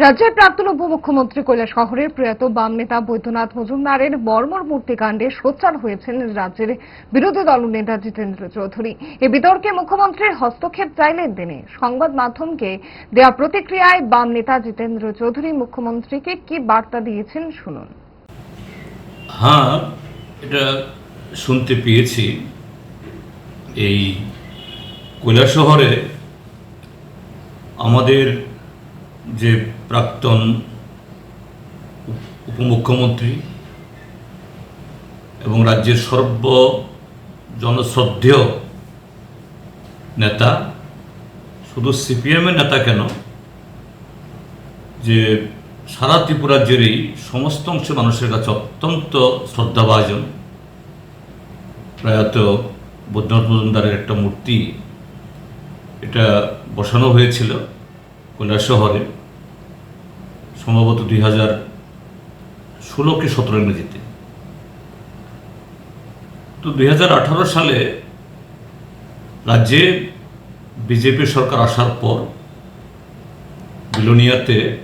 রাজ্যের প্রাক্তন উপমুখ্যমন্ত্রী কৈলাস শহরের প্রয়াত বাম নেতা বৈদ্যনাথ মজুমদারের মর্মর মূর্তিকাণ্ডে সোচ্চার হয়েছেন রাজ্যের বিরোধী দলনেতা জিতেন্দ্র চৌধুরী। এ বিতর্কে মুখ্যমন্ত্রীর হস্তক্ষেপ চাইলেন তিনি। সংবাদ মাধ্যমকে দেওয়া প্রতিক্রিয়ায় বাম নেতা জিতেন্দ্র চৌধুরী মুখ্যমন্ত্রীকে কি বার্তা দিয়েছেন শুনুন। হ্যাঁ এটা শুনতে পেয়েছি। এই শহরে আমাদের যে প্রাক্তন উপ- উপমুখ্যমন্ত্রী এবং রাজ্যের সর্ব জনশ্রদ্ধেয় নেতা, শুধু সিপিএমের নেতা কেন, যে সারা ত্রিপুরা জুড়েই সমস্ত অংশের মানুষের কাছে অত্যন্ত শ্রদ্ধাভাজন, প্রয়াত বৈদ্যনাথ মজুমদারের একটা মূর্তি এটা বসানো হয়েছিল। কৈলাস শহরে সম্ভবত দুই হাজার ষোলো কি সতেরো ইংরেজিতে তো দুই হাজার আঠারো সালে রাজ্যে বিজেপি সরকার আসার পর বিলোনিয়াতে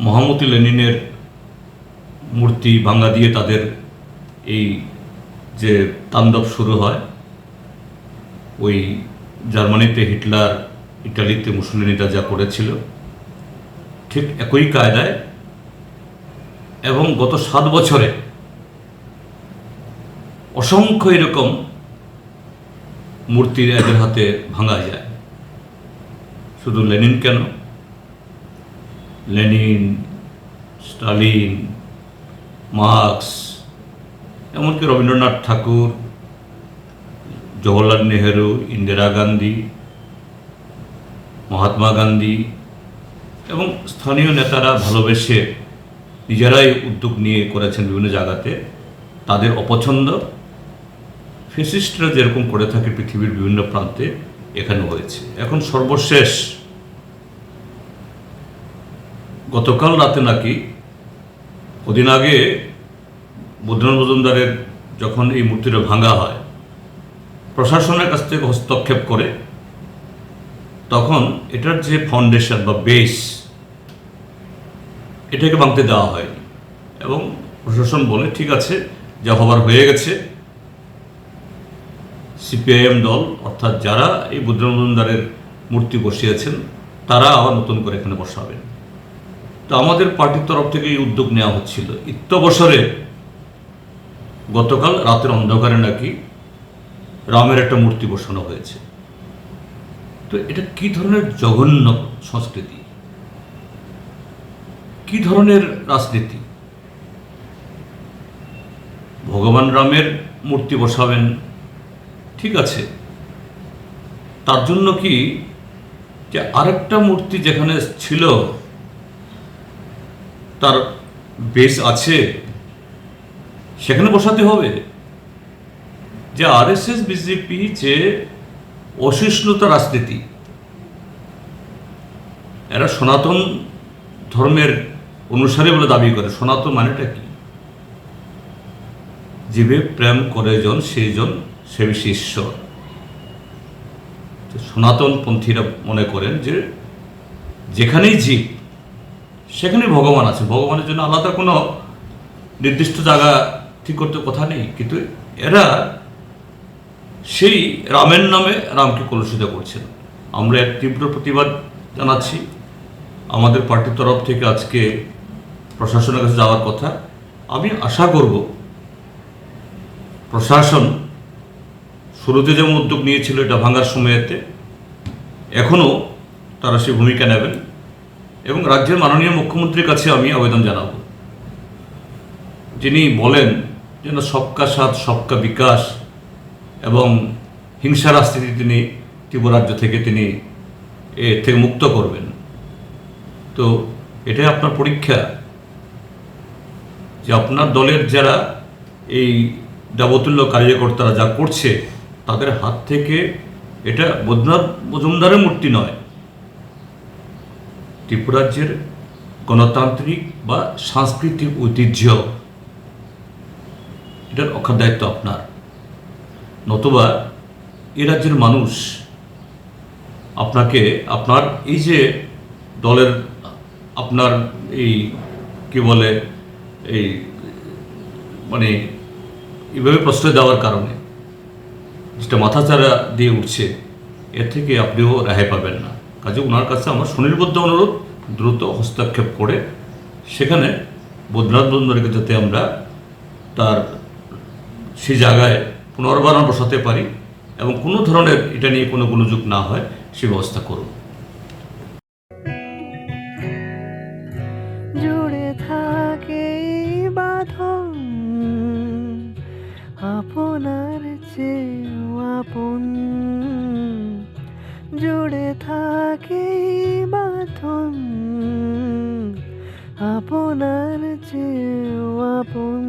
মহামতি লেনিনের মূর্তি ভাঙ্গা দিয়ে তাদের এই যে তাণ্ডব শুরু হয়, ওই জার্মানিতে হিটলার ইটালিতে মুসলিনিরা যা করেছিল, ঠিক একই কায়দায় এবং গত সাত বছরে অসংখ্য এরকম মূর্তির এদের হাতে ভাঙা যায়। শুধু লেনিন কেন? লেনিন, স্টালিন, মার্কস, এমনকি রবীন্দ্রনাথ ঠাকুর, জওহরলাল নেহেরু, ইন্দিরা গান্ধী মহাত্মা গান্ধী এবং স্থানীয় নেতারা ভালোবেসে নিজেরাই উদ্যোগ নিয়ে করেছেন বিভিন্ন জায়গাতে। তাদের অপছন্দ ফেসিস্টরা যেরকম করে থাকে পৃথিবীর বিভিন্ন প্রান্তে এখানে হয়েছে। এখন সর্বশেষ গতকাল রাতে নাকি কদিন আগে বুদ্ধনাথ মজুমদারের যখন এই মূর্তিটা ভাঙা হয়, প্রশাসনের কাছ থেকে হস্তক্ষেপ করে তখন এটার যে ফাউন্ডেশন বা বেস এটাকে ভাঙতে দেওয়া হয়নি। এবং প্রশাসন বলে, ঠিক আছে, যা হবার হয়ে গেছে। সিপিআইএম দল, অর্থাৎ যারা এই বুদ্ধনাথ মজুমদারের মূর্তি বসিয়েছেন, তারা আবার নতুন করে এখানে বসাবেন। তো আমাদের পার্টির তরফ থেকে এই উদ্যোগ নেওয়া হচ্ছিল। ইত্য বছরে গতকাল রাতের অন্ধকারে নাকি রামের একটা মূর্তি বসানো হয়েছে। তো এটা কি ধরনের জঘন্য সংস্কৃতি? কি ধরনের রাজনীতি? ভগবান রামের মূর্তি বসাবেন, ঠিক আছে। তার জন্য কি যে আরেকটা মূর্তি যেখানে ছিল, তার বেশ আছে, সেখানে বসাতে হবে? যে আরএসএস বিজেপি যে অসহিষ্ণুতা রাজনীতি। এরা সনাতন ধর্মের অনুসারে বলে দাবি করে। সনাতন মানেটা কি? জীবে প্রেম করে জন সেই জন, সে ঈশ্বর। সনাতন পন্থীরা মনে করেন যে যেখানেই জীব সেখানে ভগবান আছে। ভগবানের জন্য আলাদা কোনো নির্দিষ্ট জায়গা ঠিক করতে কথা নেই। কিন্তু এরা সেই রামের নামে রামকে কলুষিত করছেন। আমরা এক তীব্র প্রতিবাদ জানাচ্ছি। আমাদের পার্টির তরফ থেকে আজকে প্রশাসনের কাছে যাওয়ার কথা। আমি আশা করব প্রশাসন শুরুতে যেমন উদ্যোগ নিয়েছিল এটা ভাঙার সময়েতে এখনও তারা সেই ভূমিকা নেবেন এবং রাজ্যের মাননীয় মুখ্যমন্ত্রীর কাছে আমি আবেদন জানাব। যিনি বলেন যেন সবকা সাথ, সবকা বিকাশ এবং হিংসা রাজনীতি তিনি ত্রিপুরা রাজ্য থেকে তিনি এর থেকে মুক্ত করবেন। তো এটাই আপনার পরীক্ষা যে আপনার দলের যারা এই যাবতুল্য কার্যকর্তারা যা করছে, তাদের হাত থেকে এটা বৈদ্যনাথ মজুমদারের মূর্তি নয়। ত্রিপুরাজ্যের গণতান্ত্রিক বা সাংস্কৃতিক ঐতিহ্য, এটার রক্ষার দায়িত্ব আপনার। নতুবা এ রাজ্যের মানুষ আপনাকে, আপনার এই যে দলের আপনার এই কি বলে, এই মানে এভাবে প্রশ্রয় দেওয়ার কারণে যেটা মাথাচাড়া দিয়ে উঠছে, এর থেকে আপনিও রেহাই পাবেন না। কাজে ওনার কাছে আমার সুনির্বদ্ধ অনুরোধ, দ্রুত হস্তক্ষেপ করে সেখানে বদ্রনাথ বন্দরকে যাতে আমরা তার সেই জায়গায় পুনর্বারণ বসাতে পারি এবং কোনো ধরনের এটা নিয়ে কোনো গোলযোগ না হয়, সে ব্যবস্থা করুন। জুড়ে থাকে বাঁধন, আপনার চেয়েও আপন। জুড়ে থাকে বাঁধন, আপনার চেয়েও আপন।